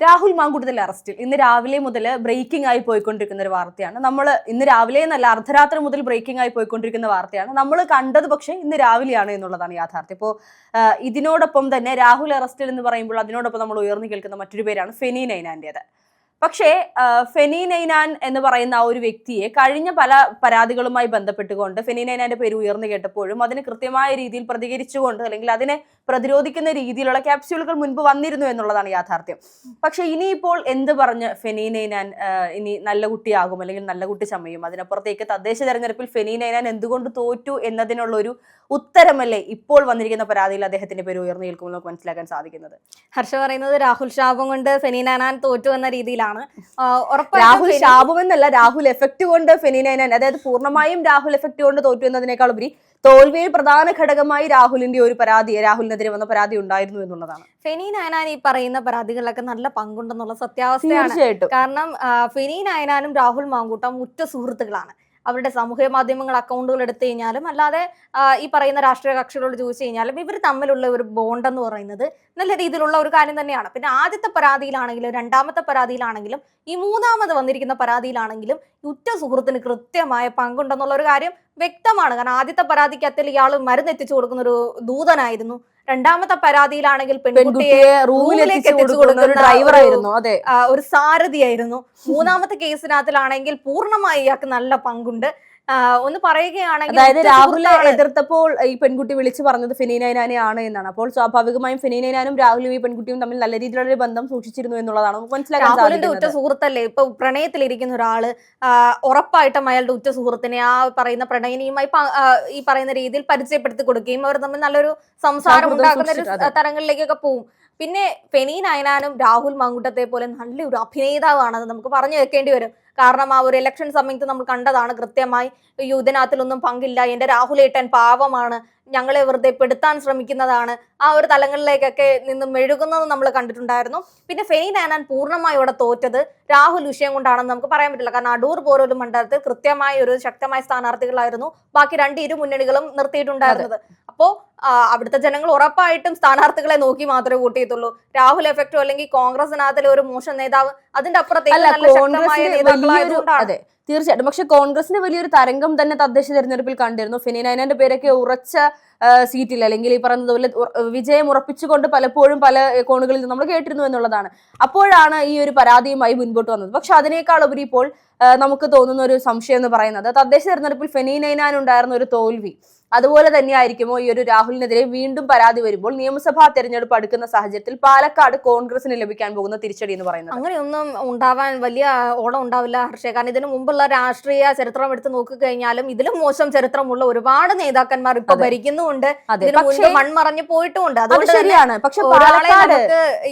രാഹുൽ മാങ്കുട്ടത്തിൽ അറസ്റ്റിൽ. ഇന്ന് രാവിലെ മുതൽ ബ്രേക്കിംഗ് ആയി പോയിക്കൊണ്ടിരിക്കുന്ന ഒരു വാർത്തയാണ്. നമ്മൾ ഇന്ന് രാവിലെ എന്നല്ല അർദ്ധരാത്രി മുതൽ ബ്രേക്കിംഗ് ആയി പോയിക്കൊണ്ടിരിക്കുന്ന വാർത്തയാണ്. നമ്മൾ കണ്ടത് പക്ഷേ ഇന്ന് രാവിലെയാണ് എന്നുള്ളതാണ് യാഥാർത്ഥ്യം. ഇപ്പോൾ ഇതിനോടൊപ്പം തന്നെ രാഹുൽ അറസ്റ്റിൽ എന്ന് പറയുമ്പോൾ അതിനോടൊപ്പം നമ്മൾ ഉയർന്നു കേൾക്കുന്ന മറ്റൊരു പേരാണ് ഫെനി നൈനാന്റേത് പക്ഷേ ഫെനി നൈനാൻ എന്ന് പറയുന്ന ആ ഒരു വ്യക്തിയെ കഴിഞ്ഞ പല പരാതികളുമായി ബന്ധപ്പെട്ടുകൊണ്ട് ഫെനി നൈനാന്റെ പേര് ഉയർന്നു കേട്ടപ്പോഴും അതിന് കൃത്യമായ രീതിയിൽ പ്രതികരിച്ചുകൊണ്ട് അല്ലെങ്കിൽ അതിനെ പ്രതിരോധിക്കുന്ന രീതിയിലുള്ള ക്യാപ്സ്യൂളുകൾ മുൻപ് വന്നിരുന്നു എന്നുള്ളതാണ് യാഥാർത്ഥ്യം. പക്ഷേ ഇനിയിപ്പോൾ എന്ത് പറഞ്ഞ് ഫെനീനെ ഞാൻ ഇനി നല്ല കുട്ടിയാകും അല്ലെങ്കിൽ നല്ല കുട്ടി ചമയും? അതിനപ്പുറത്തേക്ക് തദ്ദേശ തെരഞ്ഞെടുപ്പിൽ ഫെനീനെ ഞാൻ എന്തുകൊണ്ട് തോറ്റു എന്നതിനുള്ള ഒരു ഉത്തരമല്ലേ ഇപ്പോൾ വന്നിരിക്കുന്ന പരാതിയിൽ അദ്ദേഹത്തിന്റെ പേര് ഉയർന്നു നിൽക്കുമെന്ന് നമുക്ക് മനസ്സിലാക്കാൻ സാധിക്കുന്നത്. ഹർഷ പറയുന്നത് രാഹുൽ ശാപം കൊണ്ട് ഫെനീനാനാൻ തോറ്റു എന്ന രീതിയിലാണ്. രാഹുൽ ശാപം എന്നല്ല രാഹുൽ എഫക്റ്റ് കൊണ്ട് ഫെനീനാനാൻ അതായത് പൂർണമായും രാഹുൽ എഫക്റ്റ് കൊണ്ട് തോറ്റു എന്നതിനേക്കാൾ ഉപരി തോൽവിയിൽ പ്രധാന ഘടകമായി രാഹുലിന്റെ ഒരു പരാതി രാഹുലിനെതിരെ വന്ന പരാതി ഉണ്ടായിരുന്നു എന്നുള്ളതാണ്. ഫെനി നയനാൻ ഈ പറയുന്ന പരാതികളിലൊക്കെ നല്ല പങ്കുണ്ടെന്നുള്ള സത്യാവസ്ഥയാണ്. തീർച്ചയായിട്ടും. കാരണം ഫെനി നയനാനും രാഹുൽ മാങ്കൂട്ടം ഉറ്റ സുഹൃത്തുക്കളാണ്. അവരുടെ സാമൂഹ്യ മാധ്യമങ്ങൾ അക്കൗണ്ടുകൾ എടുത്തു കഴിഞ്ഞാലും അല്ലാതെ ഈ പറയുന്ന രാഷ്ട്രീയ കക്ഷികളോട് ചോദിച്ചു കഴിഞ്ഞാലും ഇവർ തമ്മിലുള്ള ഒരു ബോണ്ട് എന്ന് പറയുന്നത് നല്ല രീതിയിലുള്ള ഒരു കാര്യം തന്നെയാണ്. പിന്നെ ആദ്യത്തെ പരാതിയിലാണെങ്കിലും രണ്ടാമത്തെ പരാതിയിലാണെങ്കിലും ഈ മൂന്നാമത് വന്നിരിക്കുന്ന പരാതിയിലാണെങ്കിലും ഉറ്റ സുഹൃത്തിന് കൃത്യമായ പങ്കുണ്ടെന്നുള്ള ഒരു കാര്യം വ്യക്തമാണ്. കാരണം ആദ്യത്തെ പരാതിക്കത്തിൽ ഇയാൾ മരുന്ന് എത്തിച്ചു കൊടുക്കുന്ന ഒരു ദൂതനായിരുന്നു. രണ്ടാമത്തെ പരാതിയിലാണെങ്കിൽ പെൺകുട്ടിയെ റൂമിലേക്ക് എത്തിച്ചു കൊടുക്കുന്ന ആയിരുന്നു അതെ. ഒരു സാരഥിയായിരുന്നു. മൂന്നാമത്തെ കേസിനകത്തിലാണെങ്കിൽ പൂർണമായി ഇയാൾക്ക് നല്ല പങ്കുണ്ട്. ഒന്ന് പറയുകയാണെങ്കിൽ അതായത് രാഹുലിനെ എതിർത്തപ്പോൾ ഈ പെൺകുട്ടി വിളിച്ചു പറഞ്ഞത് ഫെനീനൈനാനെ ആണ് എന്നാണ്. അപ്പോൾ സ്വാഭാവികമായും ഫെനീനൈനാനും രാഹുലും ഈ പെൺകുട്ടിയും തമ്മിൽ നല്ല രീതിയിലുള്ള ബന്ധം സൂക്ഷിച്ചിരുന്നു എന്നുള്ളതാണ് നമുക്ക് മനസ്സിലാക്കാൻ രാഹുലിന്റെ ഉറ്റ സുഹൃത്തല്ലേ? ഇപ്പൊ പ്രണയത്തിലിരിക്കുന്ന ഒരാൾ ഉറപ്പായിട്ടും അയാളുടെ ഉറ്റ സുഹൃത്തിനെ ആ പറയുന്ന പ്രണയനിയുമായി ഈ പറയുന്ന രീതിയിൽ പരിചയപ്പെടുത്തി കൊടുക്കുകയും അവർ തമ്മിൽ നല്ലൊരു സംസാരം ഉണ്ടാക്കുന്ന ഒരു തരങ്ങളിലേക്കൊക്കെ പോവും. പിന്നെ ഫെനി നയനാനും രാഹുൽ മാങ്കുട്ടത്തെ പോലെ നല്ലൊരു അഭിനേതാവാണെന്ന് നമുക്ക് പറഞ്ഞു വെക്കേണ്ടി വരും. കാരണം ആ ഒരു ഇലക്ഷൻ സമയത്ത് നമ്മൾ കണ്ടതാണ് കൃത്യമായി അയ്യോ ഇതിനകത്തിലൊന്നും പങ്കില്ല. എന്റെ രാഹുലേട്ടൻ പാവമാണ്. ഞങ്ങളെ വെറുതെ പെടുത്താൻ ശ്രമിക്കുന്നതാണ് ആ ഒരു തലങ്ങളിലേക്കൊക്കെ നിന്ന് മെഴുകുന്നത് നമ്മൾ കണ്ടിട്ടുണ്ടായിരുന്നു. പിന്നെ ഫെയിൻ ആനാൻ പൂർണമായി ഇവിടെ തോറ്റത് രാഹുൽ വിഷയം കൊണ്ടാണെന്ന് നമുക്ക് പറയാൻ പറ്റില്ല. കാരണം അടൂർ പോലൊരു മണ്ഡലത്തിൽ കൃത്യമായ ഒരു ശക്തമായ സ്ഥാനാർത്ഥികളായിരുന്നു. ബാക്കി രണ്ട് ഇരു മുന്നണികളും നിർത്തിയിട്ടുണ്ടായിരുന്നത്. അപ്പോ അവിടുത്തെ ജനങ്ങൾ ഉറപ്പായിട്ടും സ്ഥാനാർത്ഥികളെ നോക്കി മാത്രമേ വോട്ട് ചെയ്യത്തുള്ളൂ. രാഹുൽ എഫക്റ്റോ അല്ലെങ്കിൽ കോൺഗ്രസിനകത്തിലെ ഒരു മോശം നേതാവ് അതിന്റെ അപ്പുറത്തേക്ക് നല്ല ശക്തമായ നേതാക്കളായതുകൊണ്ടാണ്. തീർച്ചയായിട്ടും. പക്ഷെ കോൺഗ്രസിന് വലിയൊരു തരംഗം തന്നെ തദ്ദേശ തെരഞ്ഞെടുപ്പിൽ കണ്ടിരുന്നു. ഫെനിനൈനന്റെ പേരൊക്കെ ഉറച്ച സീറ്റിൽ അല്ലെങ്കിൽ ഈ പറഞ്ഞതുപോലെ വിജയം ഉറപ്പിച്ചുകൊണ്ട് പലപ്പോഴും പല കോണുകളിൽ നമ്മൾ കേട്ടിരുന്നു എന്നുള്ളതാണ്. അപ്പോഴാണ് ഈ ഒരു പരാതിയുമായി മുൻപോട്ട് വന്നത്. പക്ഷെ അതിനേക്കാൾ ഉപരി ഇപ്പോൾ നമുക്ക് തോന്നുന്ന ഒരു സംശയം എന്ന് പറയുന്നത് തദ്ദേശ തെരഞ്ഞെടുപ്പിൽ ഫെനീനൈനാൻ ഉണ്ടായിരുന്ന ഒരു തോൽവി അതുപോലെ തന്നെയായിരിക്കുമോ ഈ ഒരു രാഹുലിനെതിരെ വീണ്ടും പരാതി വരുമ്പോൾ നിയമസഭാ തെരഞ്ഞെടുപ്പ് അടുക്കുന്ന സാഹചര്യത്തിൽ പാലക്കാട് കോൺഗ്രസിന് ലഭിക്കാൻ പോകുന്ന തിരിച്ചടി എന്ന് പറയുന്നത്? അങ്ങനെയൊന്നും ഉണ്ടാവാൻ വലിയ ഓളം ഉണ്ടാവില്ല ഹർഷ. കാരണം ഇതിനു മുമ്പുള്ള രാഷ്ട്രീയ ചരിത്രം എടുത്ത് നോക്കിക്കഴിഞ്ഞാലും ഇതിലും മോശം ചരിത്രമുള്ള ഒരുപാട് നേതാക്കന്മാർ ഇപ്പൊ ഭരിക്കുന്നുണ്ട്. ഭരിക്കുന്നുമുണ്ട് മൺമറഞ്ഞു പോയിട്ടുമുണ്ട്. അതുകൊണ്ട് ശരിയാണ്. പക്ഷെ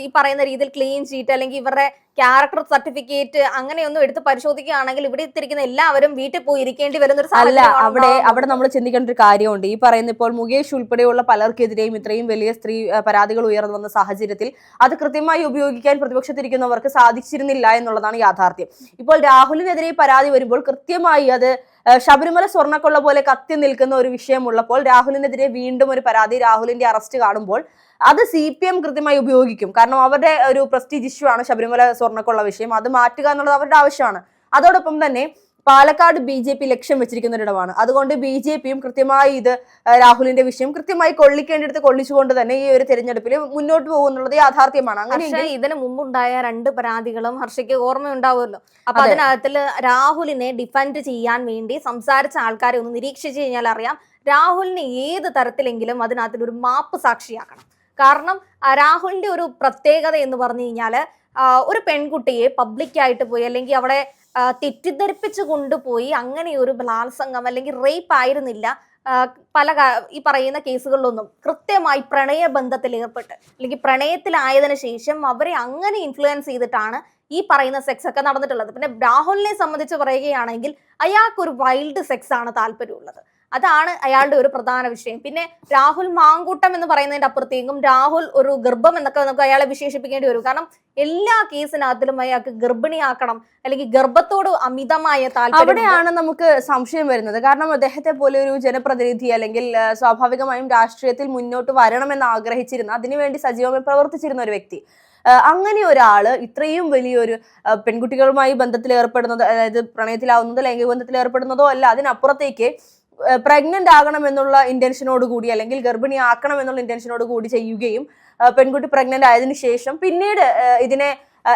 ഈ പറയുന്ന രീതിയിൽ ക്ലീൻ ഷീറ്റ് അല്ലെങ്കിൽ ഇവരുടെ ക്യാരക്ടർ സർട്ടിഫിക്കറ്റ് അങ്ങനെയൊന്നും എടുത്ത് പരിശോധിക്കുകയാണെങ്കിൽ ഇവിടെ എത്തിരിക്കുന്ന എല്ലാവരും വീട്ടിൽ പോയി ഇരിക്കേണ്ടി വരുന്ന ഒരു അല്ല അവിടെ അവിടെ നമ്മൾ ചിന്തിക്കേണ്ട ഒരു കാര്യമുണ്ട്. ഈ പറയുന്ന ഇപ്പോൾ മുകേഷ് ഉൾപ്പെടെയുള്ള പലർക്കെതിരെയും ഇത്രയും വലിയ സ്ത്രീ പരാതികൾ ഉയർന്നു വന്ന സാഹചര്യത്തിൽ അത് കൃത്യമായി ഉപയോഗിക്കാൻ പ്രതിപക്ഷത്തിരിക്കുന്നവർക്ക് സാധിച്ചിരുന്നില്ല എന്നുള്ളതാണ് യാഥാർത്ഥ്യം. ഇപ്പോൾ രാഹുലിനെതിരെ പരാതി വരുമ്പോൾ കൃത്യമായി അത് ശബരിമല സ്വർണക്കൊള്ള പോലെ കത്തി നിൽക്കുന്ന ഒരു വിഷയമുള്ളപ്പോൾ രാഹുലിനെതിരെ വീണ്ടും ഒരു പരാതി രാഹുലിന്റെ അറസ്റ്റ് കാണുമ്പോൾ അത് സി പി എം കൃത്യമായി ഉപയോഗിക്കും. കാരണം അവരുടെ ഒരു പ്രസ്റ്റീജ് ഇഷ്യൂ ആണ് ശബരിമല സ്വർണക്കൊള്ള വിഷയം. അത് മാറ്റുക എന്നുള്ളത് അവരുടെ ആവശ്യമാണ്. അതോടൊപ്പം തന്നെ പാലക്കാട് ബി ജെ പി ലക്ഷ്യം വെച്ചിരിക്കുന്ന ഒരിടമാണ്. അതുകൊണ്ട് ബി ജെ പിയും കൃത്യമായി ഇത് രാഹുലിന്റെ വിഷയം കൃത്യമായി കൊള്ളിക്കേണ്ടിടത്ത് കൊള്ളിച്ചുകൊണ്ട് തന്നെ ഈ ഒരു തെരഞ്ഞെടുപ്പിൽ മുന്നോട്ട് പോകുന്നുള്ളത് യാഥാർത്ഥ്യമാണ്. അങ്ങനെ ഇതിനു മുമ്പുണ്ടായ രണ്ട് പരാതികളും ഹർഷയ്ക്ക് ഓർമ്മയുണ്ടാവുമല്ലോ. അപ്പൊ അതിനകത്ത് അതിനകത്തിൽ രാഹുലിനെ ഡിഫൻഡ് ചെയ്യാൻ വേണ്ടി സംസാരിച്ച ആൾക്കാരെ ഒന്ന് നിരീക്ഷിച്ചു കഴിഞ്ഞാൽ അറിയാം രാഹുലിനെ ഏത് തരത്തിലെങ്കിലും അതിനകത്തിൽ ഒരു മാപ്പ് സാക്ഷിയാക്കണം. കാരണം രാഹുലിന്റെ ഒരു പ്രത്യേകത എന്ന് പറഞ്ഞു കഴിഞ്ഞാൽ ആ, ഒരു പെൺകുട്ടിയെ പബ്ലിക്കായിട്ട് പോയി അല്ലെങ്കിൽ അവിടെ ആ, തെറ്റിദ്ധരിപ്പിച്ചു കൊണ്ടുപോയി അങ്ങനെ ഒരു ബലാത്സംഗം അല്ലെങ്കിൽ റേപ്പ് ആയിരുന്നില്ല പല ഈ പറയുന്ന കേസുകളിലൊന്നും കൃത്യമായി പ്രണയ ബന്ധത്തിൽ ഏർപ്പെട്ട് അല്ലെങ്കിൽ പ്രണയത്തിലായതിനു ശേഷം അവരെ അങ്ങനെ ഇൻഫ്ലുവൻസ് ചെയ്തിട്ടാണ് ഈ പറയുന്ന സെക്സ് ഒക്കെ നടന്നിട്ടുള്ളത്. പിന്നെ രാഹുലിനെ സംബന്ധിച്ച് പറയുകയാണെങ്കിൽ അയാൾക്കൊരു വൈൽഡ് സെക്സ് ആണ് താല്പര്യമുള്ളത്. അതാണ് അയാളുടെ ഒരു പ്രധാന വിഷയം. പിന്നെ രാഹുൽ മാങ്കൂട്ടം എന്ന് പറയുന്നതിന്റെ അപ്പുറത്തേക്കും രാഹുൽ ഒരു ഗർഭം എന്നൊക്കെ നമുക്ക് അയാളെ വിശേഷിപ്പിക്കേണ്ടി വരും. കാരണം എല്ലാ കേസിനകത്തിലും അയാൾക്ക് ഗർഭിണിയാക്കണം അല്ലെങ്കിൽ ഗർഭത്തോട് അമിതമായ താല്പര്യം അവിടെയാണ് നമുക്ക് സംശയം വരുന്നത്. കാരണം അദ്ദേഹത്തെ പോലെ ഒരു ജനപ്രതിനിധി അല്ലെങ്കിൽ സ്വാഭാവികമായും രാഷ്ട്രീയത്തിൽ മുന്നോട്ട് വരണമെന്ന് ആഗ്രഹിച്ചിരുന്ന അതിനുവേണ്ടി സജീവമായി പ്രവർത്തിച്ചിരുന്ന ഒരു വ്യക്തി. അങ്ങനെ ഒരാൾ ഇത്രയും വലിയൊരു പെൺകുട്ടികളുമായി ബന്ധത്തിൽ ഏർപ്പെടുന്നത് അതായത് പ്രണയത്തിലാവുന്നതോ ലൈംഗിക ബന്ധത്തിൽ ഏർപ്പെടുന്നതോ അല്ല അതിനപ്പുറത്തേക്ക് പ്രഗ്നന്റ് ആകണം എന്നുള്ള ഇന്റൻഷനോട് കൂടി അല്ലെങ്കിൽ ഗർഭിണി ആക്കണം എന്നുള്ള ഇന്റൻഷനോട് കൂടി ചെയ്യുകയും പെൺകുട്ടി പ്രഗ്നന്റ് ആയതിനു ശേഷം പിന്നീട് ഇതിനെ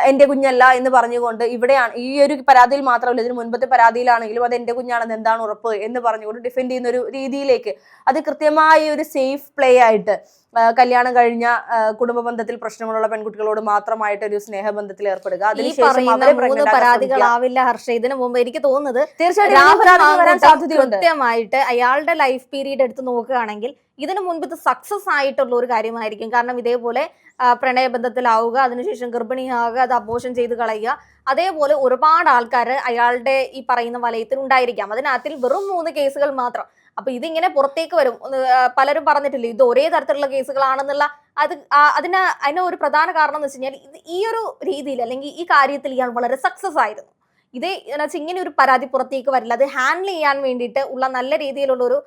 എന്റെ കുഞ്ഞല്ല എന്ന് പറഞ്ഞുകൊണ്ട് ഇവിടെയാണ് ഈ ഒരു പരാതിയിൽ മാത്രമല്ല ഇതിന് മുൻപത്തെ പരാതിയിലാണെങ്കിലും അത് എന്റെ കുഞ്ഞാണെന്ന് എന്താണ് ഉറപ്പ് എന്ന് പറഞ്ഞുകൊണ്ട് ഡിഫെൻഡ് ചെയ്യുന്ന ഒരു രീതിയിലേക്ക് അത് കൃത്യമായ ഒരു സേഫ് പ്ലേ ആയിട്ട് കല്യാണം കഴിഞ്ഞ കുടുംബ ബന്ധത്തിൽ പ്രശ്നങ്ങളുള്ള പെൺകുട്ടികളോട് മാത്രമായിട്ട് ഒരു സ്നേഹബന്ധത്തിൽ ഏർപ്പെടുക. അതിനുശേഷം പരാതികളാവില്ല ഹർഷ ഇതിനു മുമ്പ് എനിക്ക് തോന്നുന്നത് തീർച്ചയായിട്ടും കൃത്യമായിട്ട് അയാളുടെ ലൈഫ് പീരീഡ് എടുത്ത് നോക്കുകയാണെങ്കിൽ ഇതിനു മുൻപ് ഇത് സക്സസ് ആയിട്ടുള്ള ഒരു കാര്യമായിരിക്കും. കാരണം ഇതേപോലെ പ്രണയബന്ധത്തിലാവുക അതിനുശേഷം ഗർഭിണിയാവുക അത് അബോഷൻ ചെയ്ത് കളയുക അതേപോലെ ഒരുപാട് ആൾക്കാർ അയാളുടെ ഈ പറയുന്ന വലയത്തിൽ ഉണ്ടായിരിക്കാം അതിനകത്തിൽ വെറും മൂന്ന് കേസുകൾ മാത്രം. അപ്പൊ ഇതിങ്ങനെ പുറത്തേക്ക് വരും. പലരും പറഞ്ഞിട്ടില്ല ഇത് ഒരേ തരത്തിലുള്ള കേസുകളാണെന്നുള്ള അത് അതിന് അതിന് ഒരു പ്രധാന കാരണം എന്ന് വെച്ച് കഴിഞ്ഞാൽ ഈ ഒരു രീതിയിൽ അല്ലെങ്കിൽ ഈ കാര്യത്തിൽ ഇയാൾ വളരെ സക്സസ് ആയിരുന്നു. ഇത് ഇങ്ങനെ ഒരു പരാതി പുറത്തേക്ക് വരില്ല. അത് ഹാൻഡിൽ ചെയ്യാൻ വേണ്ടിയിട്ട് ഉള്ള നല്ല രീതിയിലുള്ള ഒരു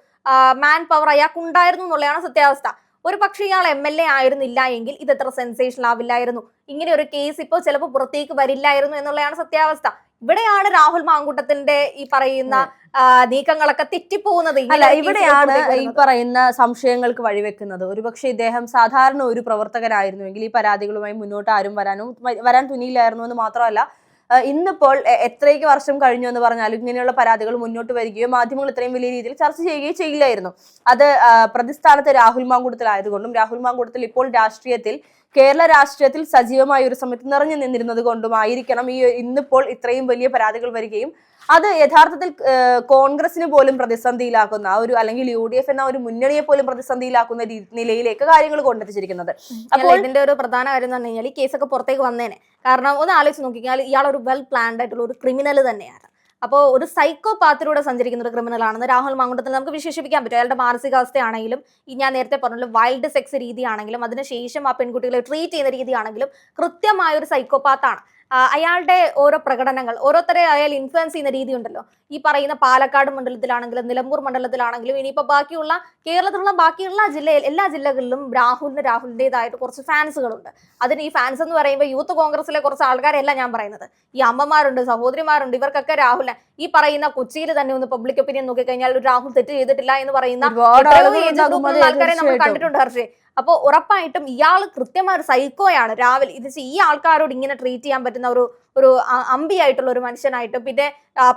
മാൻ പവർ അയാൾക്ക് ഉണ്ടായിരുന്നു എന്നുള്ളതാണ് സത്യാവസ്ഥ. ഒരു പക്ഷേ ഇയാൾ എം എൽ എ ആയിരുന്നില്ല എങ്കിൽ ഇത് എത്ര സെൻസേഷൻ ആവില്ലായിരുന്നു. ഇങ്ങനെ ഒരു കേസ് ഇപ്പോൾ ചിലപ്പോൾ പുറത്തേക്ക് വരില്ലായിരുന്നു എന്നുള്ളതാണ് സത്യാവസ്ഥ. ഇവിടെയാണ് രാഹുൽ മാങ്കൂട്ടത്തിന്റെ ഈ പറയുന്ന നീക്കങ്ങളൊക്കെ തെറ്റിപ്പോകുന്നത്. അല്ല ഇവിടെയാണ് ഈ പറയുന്ന സംശയങ്ങൾക്ക് വഴിവെക്കുന്നത്. ഒരുപക്ഷെ ഇദ്ദേഹം സാധാരണ ഒരു പ്രവർത്തകനായിരുന്നുവെങ്കിൽ ഈ പരാതികളുമായി മുന്നോട്ട് ആരും വരാനും വരാൻ തുനിയില്ലായിരുന്നു എന്ന് മാത്രമല്ല ഇന്നിപ്പോൾ എത്രയ്ക്ക് വർഷം കഴിഞ്ഞു എന്ന് പറഞ്ഞാലും ഇങ്ങനെയുള്ള പരാതികൾ മുന്നോട്ട് വരികയോ മാധ്യമങ്ങൾ ഇത്രയും വലിയ രീതിയിൽ ചർച്ച ചെയ്യുകയോ ചെയ്യില്ലായിരുന്നു. അത് പ്രതിസ്ഥാനത്ത് രാഹുൽ മാങ്കൂട്ടത്തിലായതുകൊണ്ടും രാഹുൽ മാങ്കൂട്ടത്തിൽ ഇപ്പോൾ രാഷ്ട്രീയത്തിൽ കേരള രാഷ്ട്രീയത്തിൽ സജീവമായ ഒരു സമയത്ത് നിറഞ്ഞു നിന്നിരുന്നത് കൊണ്ടുമായിരിക്കണം. ഈ ഇന്നിപ്പോൾ ഇത്രയും വലിയ പരാതികൾ വരികയും അത് യഥാർത്ഥത്തിൽ കോൺഗ്രസിന് പോലും പ്രതിസന്ധിയിലാക്കുന്ന ഒരു അല്ലെങ്കിൽ യു ഡി എഫ് എന്ന ഒരു മുന്നണിയെ പോലും പ്രതിസന്ധിയിലാക്കുന്ന നിലയിലേക്ക് കാര്യങ്ങൾ കൊണ്ടെത്തിച്ചിരിക്കുന്നത്. അപ്പോൾ ഇതിന്റെ ഒരു പ്രധാന കാര്യം എന്ന് പറഞ്ഞു കഴിഞ്ഞാൽ ഈ കേസൊക്കെ പുറത്തേക്ക് വന്നേനെ. കാരണം ഒന്ന് ആലോചിച്ച് നോക്കിക്കഴിഞ്ഞാൽ ഇയാൾ ഒരു വെൽ പ്ലാൻഡ് ആയിട്ടുള്ള ഒരു ക്രിമിനൽ തന്നെയാണ്. അപ്പോൾ ഒരു സൈക്കോ പാത്തിലൂടെ സഞ്ചരിക്കുന്ന ഒരു ക്രിമിനൽ ആണെന്ന് രാഹുൽ മാങ്കുണ്ടത്തിൽ നമുക്ക് വിശേഷിപ്പിക്കാൻ പറ്റും. അയാളുടെ മാനസികാവസ്ഥയാണെങ്കിലും ഈ ഞാൻ നേരത്തെ പറഞ്ഞല്ലോ വൈൽഡ് സെക്സ് രീതിയാണെങ്കിലും അതിനുശേഷം ആ പെൺകുട്ടികളെ ട്രീറ്റ് ചെയ്യുന്ന രീതിയാണെങ്കിലും കൃത്യമായ ഒരു സൈക്കോപാത്താണ് അയാളുടെ ഓരോ പ്രകടനങ്ങൾ ഓരോരുത്തരെ അയാൾ ഇൻഫ്ലുവൻസ് ചെയ്യുന്ന രീതി ഉണ്ടല്ലോ ഈ പറയുന്ന പാലക്കാട് മണ്ഡലത്തിലാണെങ്കിലും നിലമ്പൂർ മണ്ഡലത്തിലാണെങ്കിലും ഇനിയിപ്പോൾ ബാക്കിയുള്ള കേരളത്തിലുള്ള ബാക്കിയുള്ള ജില്ലയിൽ എല്ലാ ജില്ലകളിലും രാഹുലിന് രാഹുലിന്റെതായിട്ട് കുറച്ച് ഫാൻസുകളുണ്ട്. അതിന് ഈ ഫാൻസ് എന്ന് പറയുമ്പോൾ യൂത്ത് കോൺഗ്രസിലെ കുറച്ച് ആൾക്കാരല്ല ഞാൻ പറയുന്നത്. ഈ അമ്മമാരുണ്ട് സഹോദരിമാരുണ്ട് ഇവർക്കൊക്കെ രാഹുലിനെ. ഈ പറയുന്ന കൊച്ചിയിൽ തന്നെ ഒന്ന് പബ്ലിക് ഒപ്പീനിയൻ നോക്കിക്കഴിഞ്ഞാൽ രാഹുൽ തെറ്റ് ചെയ്തിട്ടില്ല എന്ന് പറയുന്ന ആൾക്കാരെ നമ്മൾ കണ്ടിട്ടുണ്ട് ഹർഷേ. അപ്പോൾ ഉറപ്പായിട്ടും ഇയാൾ കൃത്യമായ ഒരു സൈക്കോയാണ് രാവിലെ. ഇത് ഈ ആൾക്കാരോട് ഇങ്ങനെ ട്രീറ്റ് ചെയ്യാൻ പറ്റുന്ന ഒരു ഒരു അമ്പി ആയിട്ടുള്ള ഒരു മനുഷ്യനായിട്ടും പിന്നെ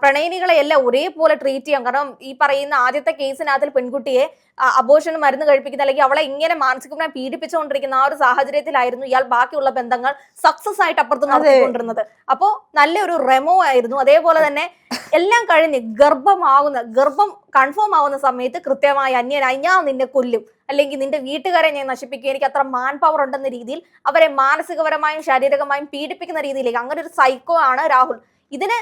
പ്രണയിനികളെ എല്ലാം ഒരേപോലെ ട്രീറ്റ് ചെയ്യാം. കാരണം ഈ പറയുന്ന ആദ്യത്തെ കേസിനകത്തിൽ പെൺകുട്ടിയെ അബോഷന് മരുന്ന് കഴിപ്പിക്കുന്ന അല്ലെങ്കിൽ അവളെ ഇങ്ങനെ മാനസികമായി പീഡിപ്പിച്ചുകൊണ്ടിരിക്കുന്ന ആ ഒരു സാഹചര്യത്തിലായിരുന്നു ഇയാൾ ബാക്കിയുള്ള ബന്ധങ്ങൾ സക്സസ് ആയിട്ട് അപ്പുറത്ത് നടത്തിക്കൊണ്ടിരുന്നത്. അപ്പോ നല്ലൊരു റെമോ ആയിരുന്നു. അതേപോലെ തന്നെ എല്ലാം കഴിഞ്ഞ് ഗർഭമാവുന്ന ഗർഭം കൺഫേം ആവുന്ന സമയത്ത് കൃത്യമായി അന്യനായി ഞാൻ നിന്നെ കൊല്ലും. അല്ലെങ്കിൽ നിന്റെ വീട്ടുകാരെ ഞാൻ നശിപ്പിക്കും എനിക്ക് അത്ര മാൻ പവർ ഉണ്ടെന്ന രീതിയിൽ അവരെ മാനസികപരമായും ശാരീരികമായും പീഡിപ്പിക്കുന്ന രീതിയിലേക്ക്. അങ്ങനെ ഒരു സൈക്കോ ആണ് രാഹുൽ. ഇതിന്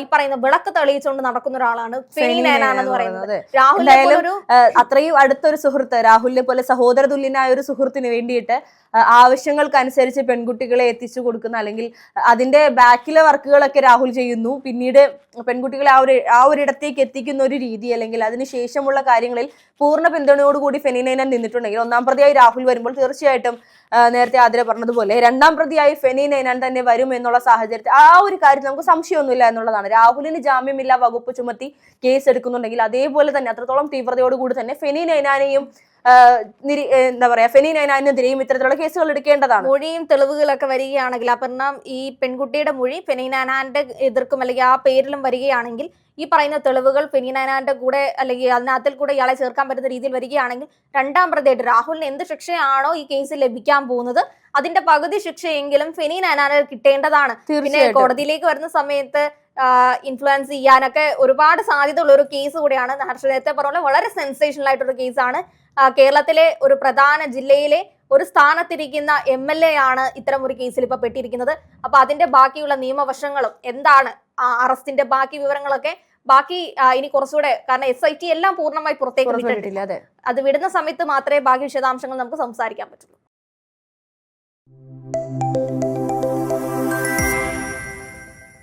ഈ പറയുന്ന വിളക്ക് തെളിയിച്ചുകൊണ്ട് നടക്കുന്ന ഒരാളാണ് ഫെനി ഫെനി നയനാൻ നയനാൻ എന്ന് പറയുന്നത്. ഏഹ് അത്രയും അടുത്തൊരു സുഹൃത്ത് രാഹുലിനെ പോലെ സഹോദര തുല്യനായ ഒരു സുഹൃത്തിന് വേണ്ടിയിട്ട് ആവശ്യങ്ങൾക്കനുസരിച്ച് പെൺകുട്ടികളെ എത്തിച്ചു കൊടുക്കുന്ന അല്ലെങ്കിൽ അതിന്റെ ബാക്കിലെ വർക്കുകളൊക്കെ രാഹുൽ ചെയ്യുന്നു. പിന്നീട് പെൺകുട്ടികളെ ആ ഒരു ആ ഒരിടത്തേക്ക് എത്തിക്കുന്ന ഒരു രീതി അല്ലെങ്കിൽ അതിന് ശേഷമുള്ള കാര്യങ്ങളിൽ പൂർണ പിന്തുണയോടുകൂടി ഫെനിനൈന നിന്നിട്ടുണ്ടെങ്കിൽ ഒന്നാം പ്രതിയായി രാഹുൽ വരുമ്പോൾ തീർച്ചയായിട്ടും നേരത്തെ ആതിര പറഞ്ഞതുപോലെ രണ്ടാം പ്രതിയായി ഫെനി നൈനാൻ തന്നെ വരും എന്നുള്ള സാഹചര്യത്തിൽ ആ ഒരു കാര്യത്തിൽ നമുക്ക് സംശയമൊന്നുമില്ല എന്നുള്ളതാണ്. രാഹുലിന് ജാമ്യമില്ല വകുപ്പ് ചുമത്തി കേസ് എടുക്കുന്നുണ്ടെങ്കിൽ അതേപോലെ തന്നെ അത്രത്തോളം തീവ്രതയോടുകൂടി തന്നെ ഫെനി നൈനാനെയും നിരി- എന്താ പറയാ ഫെനി നൈനാനെതിരെയും ഇത്തരത്തിലുള്ള കേസുകൾ എടുക്കേണ്ടതാണ്. മൊഴിയും തെളിവുകളൊക്കെ വരികയാണെങ്കിൽ അപർണ ഈ പെൺകുട്ടിയുടെ മൊഴി ഫെനീനാനാന്റെ എതിർക്കും അല്ലെങ്കിൽ ആ പേരിലും വരികയാണെങ്കിൽ ഈ പറയുന്ന തെളിവുകൾ ഫെനീനാനാന്റെ കൂടെ അല്ലെങ്കിൽ അതിനകത്തിൽ കൂടെ ഇയാളെ ചേർക്കാൻ പറ്റുന്ന രീതിയിൽ വരികയാണെങ്കിൽ രണ്ടാം പ്രതിയായിട്ട് രാഹുലിന് എന്ത് ശിക്ഷയാണോ ഈ കേസിൽ ലഭിക്കാൻ പോകുന്നത് അതിന്റെ പകുതി ശിക്ഷയെങ്കിലും ഫെനീനാനാന് കിട്ടേണ്ടതാണ്. പിന്നെ കോടതിയിലേക്ക് വരുന്ന സമയത്ത് ഇൻഫ്ലുവൻസ് ചെയ്യാനൊക്കെ ഒരുപാട് സാധ്യത ഉള്ള ഒരു കേസ് കൂടിയാണ്. ഹർഷ നേരത്തെ പറഞ്ഞ വളരെ സെൻസേഷണൽ ആയിട്ടൊരു കേസാണ് കേരളത്തിലെ ഒരു പ്രധാന ജില്ലയിലെ ഒരു സ്ഥാനത്തിരിക്കുന്ന എം എൽ എ ആണ് ഇത്തരം ഒരു കേസിൽ ഇപ്പൊ പെട്ടിരിക്കുന്നത്. അപ്പൊ അതിന്റെ ബാക്കിയുള്ള നിയമവശങ്ങളും എന്താണ്? അറസ്റ്റിന്റെ ബാക്കി വിവരങ്ങളൊക്കെ ബാക്കി ഇനി കുറച്ചുകൂടെ കാരണം എസ് ഐ ടി എല്ലാം പൂർണമായി പുറത്തേക്ക് വിട്ടിട്ടില്ല. അതെ. അത് വിടുന്ന സമയത്ത് മാത്രമേ ബാക്കി വിശദാംശങ്ങൾ നമുക്ക് സംസാരിക്കാൻ പറ്റുള്ളൂ.